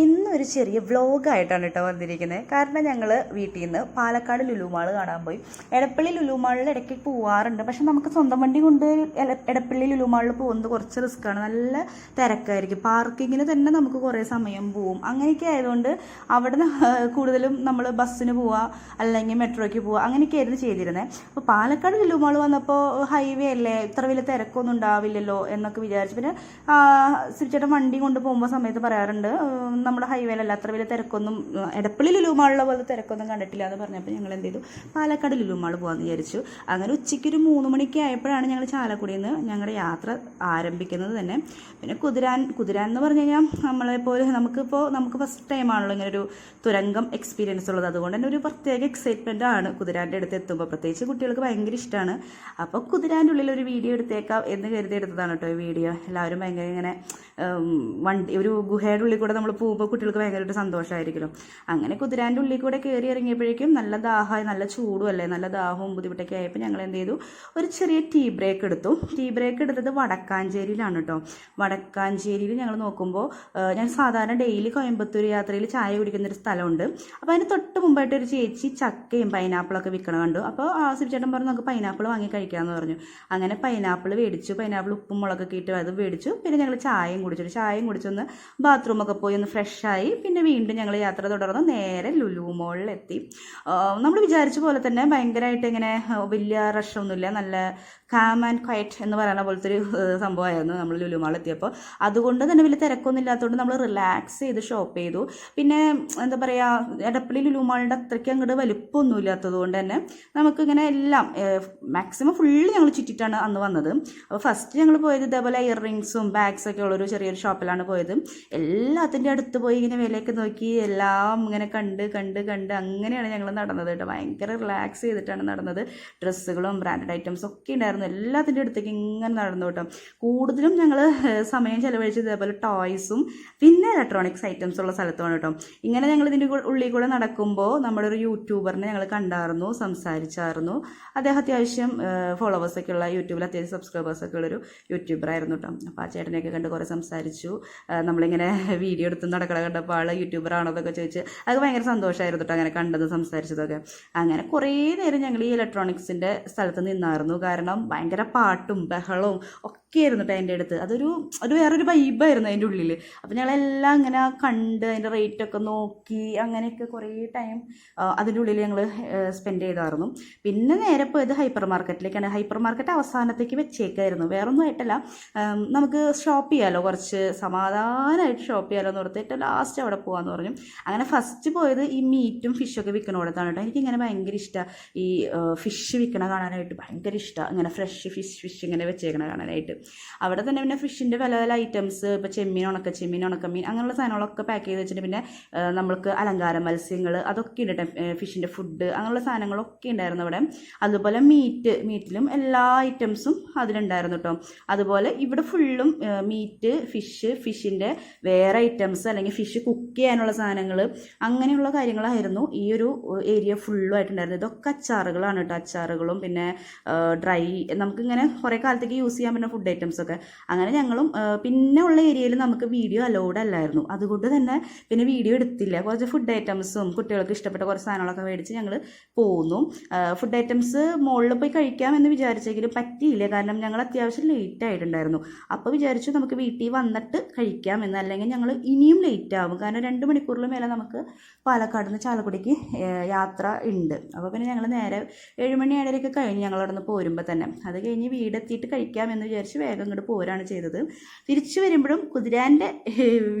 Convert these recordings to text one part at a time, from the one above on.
ഇന്നൊരു ചെറിയ വ്ളോഗായിട്ടാണ് കേട്ടോ വന്നിരിക്കുന്നത് കാരണം ഞങ്ങൾ വീട്ടിൽ നിന്ന് പാലക്കാട് ലുലുമാൾ കാണാൻ പോയി. എടപ്പള്ളി ലുലുമാളിൽ ഇടയ്ക്ക് പോവാറുണ്ട്. പക്ഷെ നമുക്ക് സ്വന്തം വണ്ടി കൊണ്ട് എടപ്പള്ളി ലുലുമാളിൽ പോകുന്നത് കുറച്ച് റിസ്ക്കാണ് നല്ല തിരക്കായിരിക്കും. പാർക്കിങ്ങിന് തന്നെ നമുക്ക് കുറേ സമയം പോവും. അങ്ങനെയൊക്കെ ആയതുകൊണ്ട് അവിടെ കൂടുതലും നമ്മൾ ബസ്സിന് പോവുക അല്ലെങ്കിൽ മെട്രോയ്ക്ക് പോവുക അങ്ങനെയൊക്കെ ആയിരുന്നു ചെയ്തിരുന്നത് അപ്പോൾ പാലക്കാട് ലുലുമാൾ വന്നപ്പോൾ ഹൈവേ അല്ലേ ഇത്ര വലിയ തിരക്കൊന്നും ഉണ്ടാവില്ലല്ലോ എന്നൊക്കെ വിചാരിച്ചു. പിന്നെ സിരിച്ചേട്ടൻ വണ്ടി കൊണ്ട് പോകുമ്പോൾ സമയത്ത് പറയാറുണ്ട് ഉം, നമ്മുടെ ഹൈവേയിലല്ല അത്ര വലിയ തിരക്കൊന്നും എടപ്പള്ളി ലുലുമാളുള്ള പോലെ തിരക്കൊന്നും കണ്ടിട്ടില്ല എന്ന് പറഞ്ഞപ്പോൾ ഞങ്ങൾ എന്ത് ചെയ്തു? പാലക്കാട് ലുലുമാൾ പോകാമെന്ന് വിചാരിച്ചു. അങ്ങനെ ഉച്ചയ്ക്ക് ഒരു മൂന്ന് മണിക്ക് ആയപ്പോഴാണ് ഞങ്ങൾ ചാലക്കുടിയിൽ നിന്ന് ഞങ്ങളുടെ യാത്ര ആരംഭിക്കുന്നത് തന്നെ. പിന്നെ കുതിരാൻ കുതിരാൻ എന്ന് പറഞ്ഞു കഴിഞ്ഞാൽ നമ്മളെപ്പോലെ നമുക്കിപ്പോൾ നമുക്ക് ഫസ്റ്റ് ടൈമാണല്ലോ ഇങ്ങനെ ഒരു തുരങ്കം എക്സ്പീരിയൻസ് ഉള്ളത്. അതുകൊണ്ട് തന്നെ ഒരു പ്രത്യേക എക്സൈറ്റ്മെന്റ് ആണ് കുതിരാന്റെ അടുത്ത് എത്തുമ്പോൾ പ്രത്യേകിച്ച് കുട്ടികൾക്ക് ഭയങ്കര ഇഷ്ടമാണ് അപ്പോൾ കുതിരാന്റെ ഉള്ളിൽ ഒരു വീഡിയോ എടുത്തേക്കാം എന്ന് കരുതി എടുത്തതാണ് കേട്ടോ ഈ വീഡിയോ എല്ലാവരും ഭയങ്കര ഇങ്ങനെ വണ്ടി ഒരു ഗുഹയുടെ ഉള്ളിൽ കൂടെ നമ്മൾ പോകുമ്പോൾ കുട്ടികൾക്ക് ഭയങ്കരമായിട്ട് സന്തോഷമായിരിക്കുമല്ലോ അങ്ങനെ കുതിരാന്റെ ഉള്ളിൽ കൂടെ കയറി ഇറങ്ങിയപ്പോഴേക്കും നല്ല ദാഹമായി നല്ല ചൂടും അല്ലേ? നല്ല ദാഹവും ബുദ്ധിമുട്ടൊക്കെ ആയപ്പോൾ ഞങ്ങൾ എന്ത് ചെയ്തു? ഒരു ചെറിയ ടീ ബ്രേക്ക് എടുത്തു. ടീ ബ്രേക്ക് എടുത്തത് വടക്കാഞ്ചേരിയിലാണ് കേട്ടോ. വടക്കാഞ്ചേരിയിൽ ഞങ്ങൾ നോക്കുമ്പോൾ ഞാൻ സാധാരണ ഡെയിലി കോയമ്പത്തൂർ യാത്രയിൽ ചായ കുടിക്കുന്ന ഒരു സ്ഥലമുണ്ട്. അപ്പോൾ അതിന് തൊട്ട് മുമ്പായിട്ട് ഒരു ചേച്ചി ചക്കയും പൈനാപ്പിളൊക്കെ വിൽക്കണം കണ്ടു. അപ്പോൾ ആസിഫ് ചേട്ടൻ പറഞ്ഞു നമുക്ക് പൈനാപ്പിൾ വാങ്ങി കഴിക്കാമെന്ന് പറഞ്ഞു. അങ്ങനെ പൈനാപ്പിൾ മേടിച്ചു പൈനാപ്പിൾ ഉപ്പും മുളകൊക്കെ ഇട്ട് അത് മേടിച്ചു. പിന്നെ ഞങ്ങൾ ചായയും കുടിച്ചു. ചായയും കുടിച്ചൊന്ന് ബാത്റൂമൊക്കെ പോയി ഒന്ന് ഫ്രഷായി. പിന്നെ വീണ്ടും ഞങ്ങൾ യാത്ര തുടർന്ന് നേരെ ലുലു മോളിലെത്തി. നമ്മൾ വിചാരിച്ച പോലെ തന്നെ ഭയങ്കരമായിട്ട് ഇങ്ങനെ വലിയ റഷൊന്നുമില്ല നല്ല കാം ആൻഡ് ക്വയറ്റ് എന്ന് പറയുന്ന പോലത്തെ ഒരു സംഭവമായിരുന്നു നമ്മൾ ലുലു മാൾ എത്തിയപ്പോൾ അതുകൊണ്ട് തന്നെ വലിയ തിരക്കൊന്നും ഇല്ലാത്തതുകൊണ്ട് നമ്മൾ റിലാക്സ് ചെയ്ത് ഷോപ്പ് ചെയ്തു. പിന്നെ എന്താ പറയുക എടപ്പള്ളി ലുലു മാളിന്റെ അത്രയ്ക്ക് അങ്ങോട്ട് വലുപ്പമൊന്നും ഇല്ലാത്തത് കൊണ്ട് തന്നെ നമുക്കിങ്ങനെ എല്ലാം മാക്സിമം ഫുള്ള് ഞങ്ങൾ ചുറ്റിട്ടാണ് അന്ന് വന്നത്. അപ്പോൾ ഫസ്റ്റ് ഞങ്ങൾ പോയത് ഇതേപോലെ ഇയർ റിങ്സും ബാഗ്സൊക്കെ ഉള്ളൊരു ചെറിയൊരു ഷോപ്പിലാണ് പോയത്. എല്ലാത്തിന്റെ അടുത്ത് പോയി ഇങ്ങനെ വിലയൊക്കെ നോക്കി എല്ലാം ഇങ്ങനെ കണ്ട് കണ്ട് കണ്ട് അങ്ങനെയാണ് ഞങ്ങൾ നടന്നത് കേട്ടോ. ഭയങ്കര റിലാക്സ് ചെയ്തിട്ടാണ് നടന്നത്. ഡ്രസ്സുകളും ബ്രാൻഡഡ് ഐറ്റംസ് ഒക്കെ ഉണ്ടായിരുന്നു. എല്ലാത്തിന്റെ അടുത്തേക്ക് ഇങ്ങനെ നടന്നു കേട്ടോ. കൂടുതലും ഞങ്ങൾ സമയം ചിലവഴിച്ചത് ഇതേപോലെ ടോയ്സും പിന്നെ ഇലക്ട്രോണിക്സ് ഐറ്റംസ് ഉള്ള സ്ഥലത്തുമാണ് കേട്ടോ. ഇങ്ങനെ ഞങ്ങൾ ഇതിന്റെ ഉള്ളിൽ കൂടെ നടക്കുമ്പോൾ നമ്മുടെ ഒരു യൂട്യൂബറിനെ ഞങ്ങൾ കണ്ടായിരുന്നു സംസാരിച്ചായിരുന്നു. അദ്ദേഹം അത്യാവശ്യം ഫോളോവേഴ്സൊക്കെ ഉള്ള യൂട്യൂബിൽ അത്യാവശ്യം സബ്സ്ക്രൈബേഴ്സൊക്കെ ഉള്ളൊരു യൂട്യൂബറായിരുന്നു കേട്ടോ. അപ്പോൾ ആ ചേട്ടനെയൊക്കെ കണ്ട് കുറേ സംസാരിച്ചു. നമ്മളിങ്ങനെ വീഡിയോ എടുത്ത് നടക്കണ കണ്ടപ്പോൾ ആൾ യൂട്യൂബർ ആണോ എന്നൊക്കെ ചോദിച്ച് അത് ഭയങ്കര സന്തോഷമായിരുന്നു കേട്ടോ അങ്ങനെ കണ്ടത് സംസാരിച്ചതൊക്കെ. അങ്ങനെ കുറേ നേരം ഞങ്ങൾ ഈ ഇലക്ട്രോണിക്സിന്റെ സ്ഥലത്ത് നിന്നായിരുന്നു. കാരണം ഭയങ്കര പാട്ടും ബഹളവും ഒക്കെ ആയിരുന്നു കേട്ടോ എന്റെ അടുത്ത്. അതൊരു ഒരു വേറൊരു വൈബായിരുന്നു അതിന്റെ ഉള്ളിൽ അപ്പോൾ ഞങ്ങളെല്ലാം അങ്ങനെ കണ്ട് അതിന്റെ റേറ്റൊക്കെ നോക്കി അങ്ങനെയൊക്കെ കുറേ ടൈം അതിന്റെ ഉള്ളിൽ ഞങ്ങൾ സ്പെൻഡ് ചെയ്തായിരുന്നു. പിന്നെ നേരെ പോയത് ഹൈപ്പർ മാർക്കറ്റിലേക്കാണ് ഹൈപ്പർ മാർക്കറ്റ് അവസാനത്തേക്ക് വെച്ചേക്കായിരുന്നു. വേറൊന്നും ആയിട്ടല്ല. നമുക്ക് ഷോപ്പ് ചെയ്യാമല്ലോ കുറച്ച് സമാധാനമായിട്ട് ഷോപ്പ് ചെയ്യാമല്ലോ എന്ന് ഓർത്തിട്ട് ലാസ്റ്റ് അവിടെ പോകാമെന്ന് പറഞ്ഞു. അങ്ങനെ ഫസ്റ്റ് പോയത് ഈ മീറ്റും ഫിഷൊക്കെ വിൽക്കണോടത്താണ് കേട്ടോ എനിക്കിങ്ങനെ ഭയങ്കര ഇഷ്ടമാണ് ഈ ഫിഷ് വിൽക്കണ കാണാനായിട്ട് ഭയങ്കര ഇഷ്ടമാണ് ഇങ്ങനെ ഫ്രഷ് ഫിഷ് ഫിഷ് ഇങ്ങനെ വെച്ചേക്കണ കാണാനായിട്ട്. അവിടെ തന്നെ പിന്നെ ഫിഷിന്റെ പല പല ഐറ്റംസ് ഇപ്പോൾ ചെമ്മീൻ ഉണക്ക ചെമ്മീൻ ഉണക്കമീൻ അങ്ങനെയുള്ള സാധനങ്ങളൊക്കെ പാക്ക് ചെയ്ത് വെച്ചിട്ട് പിന്നെ നമ്മൾക്ക് അലങ്കാര മത്സ്യങ്ങൾ അതൊക്കെ ഉണ്ട് ഫിഷിന്റെ ഫുഡ് അങ്ങനെയുള്ള സാധനങ്ങളൊക്കെ ഉണ്ടായിരുന്നു അവിടെ. അതുപോലെ മീറ്റ് മീറ്റിലും എല്ലാ ഐറ്റംസും അതിലുണ്ടായിരുന്നു കേട്ടോ അതുപോലെ ഇവിടെ ഫുള്ളും മീറ്റ് ഫിഷ് ഫിഷിന്റെ വേറെ ഐറ്റംസ് അല്ലെങ്കിൽ ഫിഷ് കുക്ക് ചെയ്യാനുള്ള സാധനങ്ങൾ അങ്ങനെയുള്ള കാര്യങ്ങളായിരുന്നു. ഈ ഒരു ഏരിയ ഫുള്ളും ആയിട്ടുണ്ടായിരുന്നത് ഇതൊക്കെ അച്ചാറുകളാണ് കേട്ടോ അച്ചാറുകളും പിന്നെ ഡ്രൈ നമുക്കിങ്ങനെ കുറേ കാലത്തേക്ക് യൂസ് ചെയ്യാൻ പറ്റുന്ന ഫുഡ് ഐറ്റംസ് ഒക്കെ. അങ്ങനെ ഞങ്ങളും പിന്നെ ഉള്ള ഏരിയയിൽ നമുക്ക് വീഡിയോ അലൗഡ് അല്ലായിരുന്നു. അതുകൊണ്ട് തന്നെ പിന്നെ വീഡിയോ എടുത്തില്ല. കുറച്ച് ഫുഡ് ഐറ്റംസും കുട്ടികൾക്ക് ഇഷ്ടപ്പെട്ട കുറച്ച് സാധനങ്ങളൊക്കെ മേടിച്ച് ഞങ്ങൾ പോന്നു. ഫുഡ് ഐറ്റംസ് മുകളിൽ പോയി കഴിക്കാമെന്ന് വിചാരിച്ചെങ്കിലും പറ്റിയില്ല. കാരണം ഞങ്ങൾ അത്യാവശ്യം ലേറ്റ് ആയിട്ടുണ്ടായിരുന്നു. അപ്പോൾ വിചാരിച്ചു നമുക്ക് വീട്ടിൽ വന്നിട്ട് കഴിക്കാമെന്ന് അല്ലെങ്കിൽ ഞങ്ങൾ ഇനിയും ലേറ്റ് ആവും. കാരണം രണ്ട് മണിക്കൂറിൽ മേലെ നമുക്ക് പാലക്കാട് നിന്ന് ചാലക്കുടിക്ക് യാത്ര ഉണ്ട്. അപ്പോൾ പിന്നെ ഞങ്ങൾ നേരെ ഏഴുമണി ഏഴരയ്ക്ക് കഴിഞ്ഞ് ഞങ്ങൾ അവിടെ നിന്ന് പോരുമ്പോൾ തന്നെ. അത് കഴിഞ്ഞ് വീടെത്തിയിട്ട് കഴിക്കാമെന്ന് വിചാരിച്ച് വേഗം ഇങ്ങോട്ട് പോരാണ് ചെയ്തത്. തിരിച്ചു വരുമ്പോഴും കുതിരാന്റെ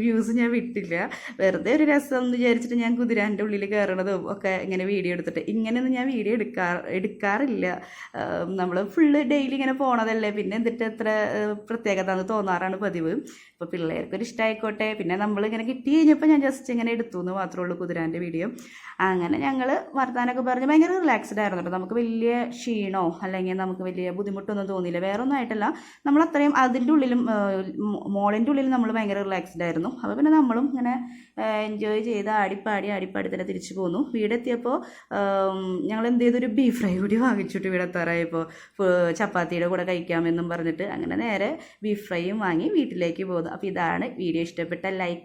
വ്യൂസ് ഞാൻ വിട്ടില്ല. വെറുതെ ഒരു രസം എന്ന് വിചാരിച്ചിട്ട് ഞാൻ കുതിരാന്റെ ഉള്ളിൽ കയറണതും ഒക്കെ ഇങ്ങനെ വീഡിയോ എടുത്തിട്ട്. ഇങ്ങനെയൊന്നും ഞാൻ വീഡിയോ എടുക്കാ എടുക്കാറില്ല. നമ്മൾ ഫുള്ള് ഡെയിലി ഇങ്ങനെ പോണതല്ലേ. പിന്നെ എന്നിട്ട് എത്ര പ്രത്യേകത എന്ന് തോന്നാറാണ് പതിവ്. ഇപ്പോൾ പിള്ളേർക്കൊരു ഇഷ്ടമായിക്കോട്ടെ പിന്നെ നമ്മളിങ്ങനെ കിട്ടി കഴിഞ്ഞപ്പോൾ ഞാൻ ജസ്റ്റ് ഇങ്ങനെ എടുത്തു എന്ന് മാത്രമേ ഉള്ളൂ കുതിരാന്റെ വീഡിയോ അങ്ങനെ ഞങ്ങൾ വർത്താനൊക്കെ പറഞ്ഞ് ഭയങ്കര റിലാക്സ്ഡ് ആയിരുന്നു നമുക്ക് വലിയ ക്ഷീണോ അല്ലെങ്കിൽ നമുക്ക് വലിയ ബുദ്ധിമുട്ടൊന്നും തോന്നിയില്ല. വേറെ ഒന്നും ആയിട്ടല്ല. നമ്മൾ അത്രയും അതിന്റെ ഉള്ളിലും മോളിന്റെ ഉള്ളിലും നമ്മൾ ഭയങ്കര റിലാക്സ്ഡ് ആയിരുന്നു. അപ്പോൾ പിന്നെ നമ്മളും ഇങ്ങനെ എൻജോയ് ചെയ്ത് ആടിപ്പാടി ആടിപ്പാടി തന്നെ തിരിച്ചു പോന്നു. വീടെത്തിയപ്പോൾ ഞങ്ങൾ എന്ത് ചെയ്തു? ഒരു ബീഫ് ഫ്രൈ കൂടി വാങ്ങിച്ചിട്ട് ഇവിടെ എത്താറായപ്പോൾ ചപ്പാത്തിയുടെ കൂടെ കഴിക്കാമെന്നും പറഞ്ഞിട്ട് അങ്ങനെ നേരെ ബീഫ് ഫ്രൈയും വാങ്ങി വീട്ടിലേക്ക് പോകുന്നു അപ്പോൾ ഇതാണ് വീഡിയോ ഇഷ്ടപ്പെട്ട ലൈക്ക്